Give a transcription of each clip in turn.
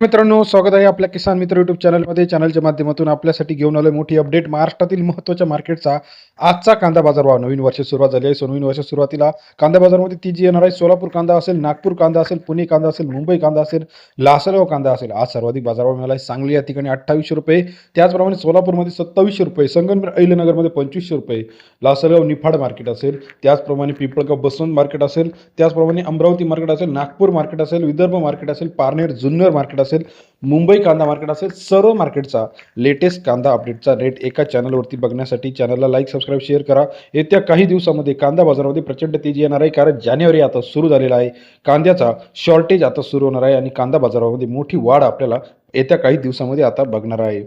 मित्रांनो स्वागत आहे आपल्या किसान मित्र युट्यूब चॅनलमध्ये चॅनलच्या माध्यमातून आपल्यासाठी घेऊन आलोय मोठी अपडेट महाराष्ट्रातील महत्त्वाच्या मार्केटचा आजचा कांदा बाजारभाव नवीन वर्ष सुरुवात झाली आहे. सो नवीन वर्ष सुरुवातीला कांदा बाजारमध्ये ती जी येणार आहे सोलापूर कांदा असेल नागपूर कांदा असेल पुणे कांदा असेल मुंबई कांदा असेल लासलगाव कांदा असेल आज सर्वाधिक बाजारभाव मिळाला आहे. सांगली या ठिकाणी अठ्ठावीसशे रुपये त्याचप्रमाणे सोलापूरमध्ये सत्तावीसशे रुपये संगमनेर अहिल्यानगरमध्ये पंचवीसशे रुपये लासलगाव निफाड मार्केट असेल त्याचप्रमाणे पिंपळगाव बसवंत मार्केट असेल त्याचप्रमाणे अमरावती मार्केट असेल नागपूर मार्केट असेल विदर्भ मार्केट असेल पारनेर जुन्नर मार्केट असेल मुंबई कांदा मार्केट असेल सर्व मार्केटचा लेटेस्ट कांदा अपडेटचा रेट एका चॅनलवरती बघण्यासाठी चॅनलला लाईक सबस्क्राईब शेअर करा. येत्या काही दिवसामध्ये कांदा बाजारामध्ये प्रचंड तेजी येणार आहे कारण जानेवारी आता सुरू झालेला आहे. कांद्याचा शॉर्टेज आता सुरू होणार आहे आणि कांदा बाजारामध्ये मोठी वाढ आपल्याला येत्या काही दिवसामध्ये आता बघणार आहे.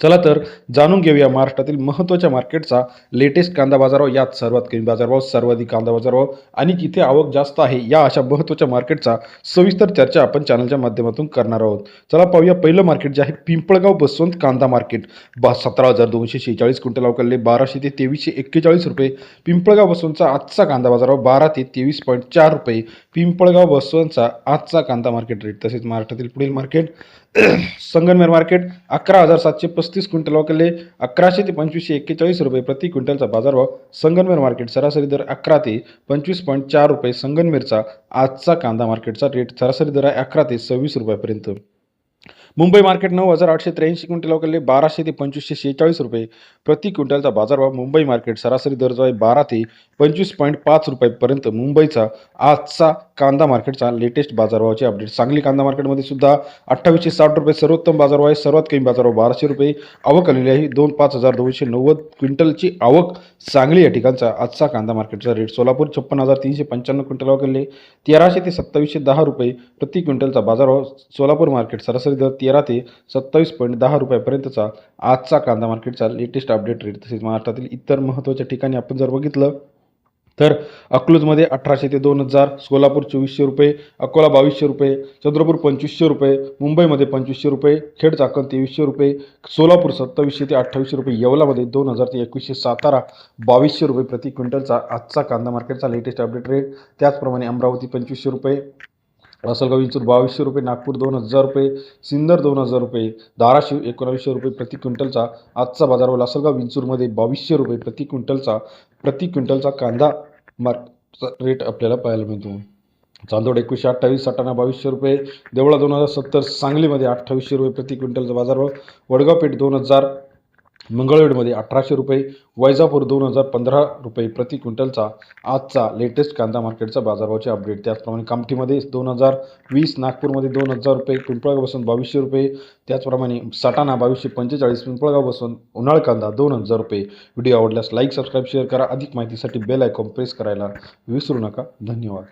चला तर जाणून घेऊया महाराष्ट्रातील महत्त्वाच्या मार्केटचा लेटेस्ट कांदा बाजारभाव. यात सर्वात कमी बाजारभाव सर्वाधिक कांदा बाजारभाव आणि किती आवक जास्त आहे या अशा महत्त्वाच्या मार्केटचा सविस्तर चर्चा आपण चॅनलच्या माध्यमातून करणार आहोत. चला पाहूया पहिलं मार्केट जे आहे पिंपळगाव बसवंत कांदा मार्केट. बा सतरा हजार दोनशे शेहेचाळीस क्विंटल अवकलले बाराशे ते तेवीसशे एक्केचाळीस रुपये. पिंपळगाव बसवंतचा आजचा कांदा बाजारभाव बारा ते तेवीस पॉईंट चार रुपये. पिंपळगाव बसवंतचा आजचा कांदा मार्केट रेट तसेच महाराष्ट्रातील पुढील मार्केट संगमनेर मार्केट अकरा हजार सातशे पस्तीस क्विंटल वाकले अकराशे ते पंचवीसशे एक्केचाळीस रुपये प्रति क्विंटलचा बाजारभाव. संगनमेर मार्केट सरासरी दर अकरा ते पंचवीस पॉईंट चार रुपये संगनमेरचा. आजचा कांदा मार्केटचा रेट सरासरी दर आहे अकरा ते सव्वीस रुपयापर्यंत. मुंबई मार्केट नऊ हजार आठशे त्र्याऐंशी क्विंटल वाकले बाराशे ते पंचवीसशे शेहेचाळीस रुपये प्रति क्विंटलचा बाजारभाव. मुंबई मार्केट सरासरी दर जो आहे बारा ते पंचवीस पॉईंट पाच रुपयापर्यंत मुंबईचा. आजचा कांदा मार्केटचा लेटेस्ट बाजारभावाचे अपडेट सांगली कांदा मार्केटमध्ये सुद्धा अठ्ठावीसशे साठ रुपये सर्वोत्तम बाजारभाव आहे. सर्वात कमी बाजारभाव बाराशे रुपये. आवक आलेली आहे. दोन पाच हजार दोनशे नव्वद क्विंटलची आवक सांगली या ठिकाणचा आजचा कांदा मार्केटचा रेट सोलापूर छप्पन हजार तीनशे पंच्याण्णव क्विंटल आवक तेराशे ते सत्तावीसशे दहा रुपये प्रति क्विंटलचा बाजारभाव सोलापूर मार्केट सरासरी दर तेरा ते सत्तावीस पॉईंट दहा रुपयापर्यंतचा आजचा कांदा मार्केटचा लेटेस्ट अपडेट रेट तसेच महाराष्ट्रातील इतर महत्त्वाच्या ठिकाणी आपण जर बघितलं तर अकलूजमध्ये अठराशे ते दोन हजार सोलापूर चोवीसशे रुपये अकोला बावीसशे रुपये चंद्रपूर पंचवीसशे रुपये मुंबईमध्ये पंचवीसशे रुपये खेड चाकण तेवीसशे रुपये सोलापूर सत्तावीसशे ते अठ्ठावीसशे रुपये येवलामध्ये दोन हजार ते एकवीसशे सातारा बावीसशे रुपये प्रति क्विंटलचा आजचा कांदा मार्केटचा लेटेस्ट अपडेट रेट त्याचप्रमाणे अमरावती पंचवीसशे रुपये लासलगाव इंचूर बावीसशे रुपये नागपूर दोन हजार रुपये सिन्नर दोन हजार रुपये धाराशिव एकोणावीसशे रुपये प्रति क्विंटलचा आजचा बाजारभाव लासलगाव विंचूरमध्ये बावीसशे रुपये प्रति क्विंटलचा प्रति क्विंटलचा कांदा मार्कचा रेट आपल्याला पाहायला मिळतो. चांदोड एकवीसशे अठ्ठावीस सटाणा बावीसशे रुपये देवळा दोन हजार सत्तर सांगलीमध्ये अठ्ठावीसशे रुपये प्रति क्विंटलचा बाजारभाव वडगाव पेठ दोन हजार मंगळवेडमध्ये अठराशे रुपये वैजापूर दोन हजार पंधरा रुपये प्रति क्विंटलचा आजचा लेटेस्ट कांदा मार्केटचा बाजारभावचे अपडेट त्याचप्रमाणे कामठीमध्ये दोन हजार वीस नागपूरमध्ये दोन हजार रुपये पिंपळगावपासून बावीसशे रुपये त्याचप्रमाणे सटाणा बावीसशे पंचेचाळीस पिंपळगाव बसून उन्हाळ कांदा दोन हजार रुपये. व्हिडिओ आवडल्यास लाईक सबस्क्राईब शेअर करा. अधिक माहितीसाठी बेल आयकॉन प्रेस करायला विसरू नका. धन्यवाद.